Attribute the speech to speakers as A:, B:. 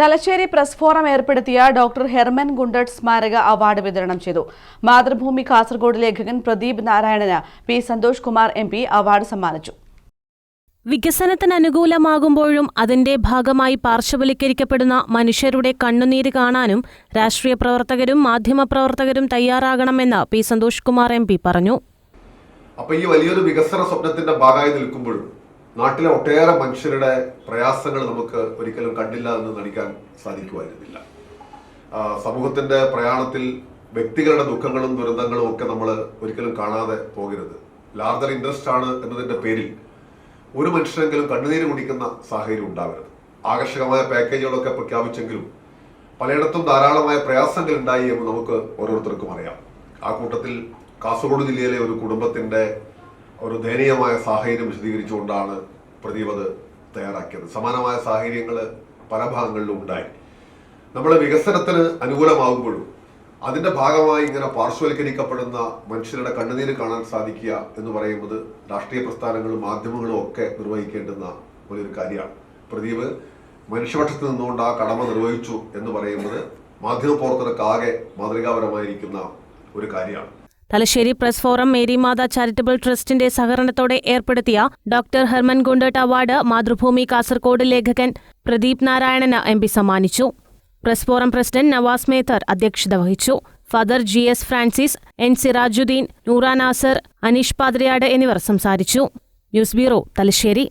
A: Thalassery press forum ഏർപ്പെടുത്തിയ doctor Hermann Gundert സ്മാരക award വിതരണം ചെയ്തു. മാതൃഭൂമി കാസർഗോഡ് ലേഖകൻ പ്രദീപ് നാരായണന് P Santhosh Kumar M P award സമ്മാനിച്ചു.
B: വികസനത്തിന് അനുകൂലമാകുമ്പോഴും അതിന്റെ ഭാഗമായി പാർശ്വവൽക്കരിക്കപ്പെടുന്ന മനുഷ്യരുടെ കണ്ണുനീര് കാണാനും രാഷ്ട്രീയ പ്രവർത്തകരും മാധ്യമപ്രവർത്തകരും തയ്യാറാകണമെന്ന് P Santhosh Kumar M P പറഞ്ഞു.
C: അപ്പൊ ഈ വലിയൊരു വികസന സ്വപ്നത്തിന്റെ ഭാഗമായി നിൽക്കുമ്പോഴും നാട്ടിലെ ഒട്ടേറെ മനുഷ്യരുടെ പ്രയാസങ്ങൾ നമുക്ക് ഒരിക്കലും കണ്ടില്ല എന്ന് നടിക്കാൻ സാധിക്കുമായിരുന്നില്ല. സമൂഹത്തിന്റെ പ്രയാണത്തിൽ വ്യക്തികളുടെ ദുഃഖങ്ങളും ദുരന്തങ്ങളും ഒക്കെ നമ്മൾ ഒരിക്കലും കാണാതെ പോകരുത്. ലാർജർ ഇൻട്രസ്റ്റ് ആണ് എന്നതിന്റെ പേരിൽ ഒരു മനുഷ്യരെങ്കിലും കണ്ണുനീര് കുടിക്കുന്ന സാഹചര്യം ഉണ്ടാവരുത്. ആകർഷകമായ പാക്കേജുകളൊക്കെ പ്രഖ്യാപിച്ചെങ്കിലും പലയിടത്തും ധാരാളമായ പ്രയാസങ്ങൾ ഉണ്ടായി എന്ന് നമുക്ക് ഓരോരുത്തർക്കും അറിയാം. ആ കൂട്ടത്തിൽ കാസർഗോഡ് ജില്ലയിലെ ഒരു കുടുംബത്തിന്റെ ഒരു ദയനീയമായ സാഹചര്യം വിശദീകരിച്ചുകൊണ്ടാണ് പ്രദീപ് അത് തയ്യാറാക്കിയത്. സമാനമായ സാഹചര്യങ്ങൾ പല ഭാഗങ്ങളിലും ഉണ്ടായി. നമ്മുടെ വികസനത്തിന് അനുകൂലമാകുമ്പോഴും അതിന്റെ ഭാഗമായി ഇങ്ങനെ പാർശ്വവൽക്കരിക്കപ്പെടുന്ന മനുഷ്യരുടെ കണ്ണുനീര് കാണാൻ സാധിക്കുക എന്ന് പറയുന്നത് രാഷ്ട്രീയ പ്രസ്ഥാനങ്ങളും മാധ്യമങ്ങളും ഒക്കെ നിർവഹിക്കേണ്ടുന്ന വലിയൊരു കാര്യമാണ്. പ്രദീപ് മനുഷ്യപക്ഷത്ത് നിന്നുകൊണ്ട് ആ കടമ നിർവഹിച്ചു എന്ന് പറയുന്നത് മാധ്യമപ്രവർത്തകർക്കാകെ മാതൃകാപരമായിരിക്കുന്ന ഒരു കാര്യമാണ്.
B: Thalassery press forum Marymatha charitable ട്രസ്റ്റിന്റെ സഹകരണത്തോടെ ഏർപ്പെടുത്തിയ doctor Hermann Gundert award Mathrubhumi Kasaragod ലേഖകൻ പ്രദീപ് നാരായണന് എം പി സമ്മാനിച്ചു. Press forum president Navas Mether അധ്യക്ഷത വഹിച്ചു. Father G S Francis N Sirajuddin Noora Nasser Aneesh Padrayad എന്നിവർ സംസാരിച്ചു. News bureau Thalassery.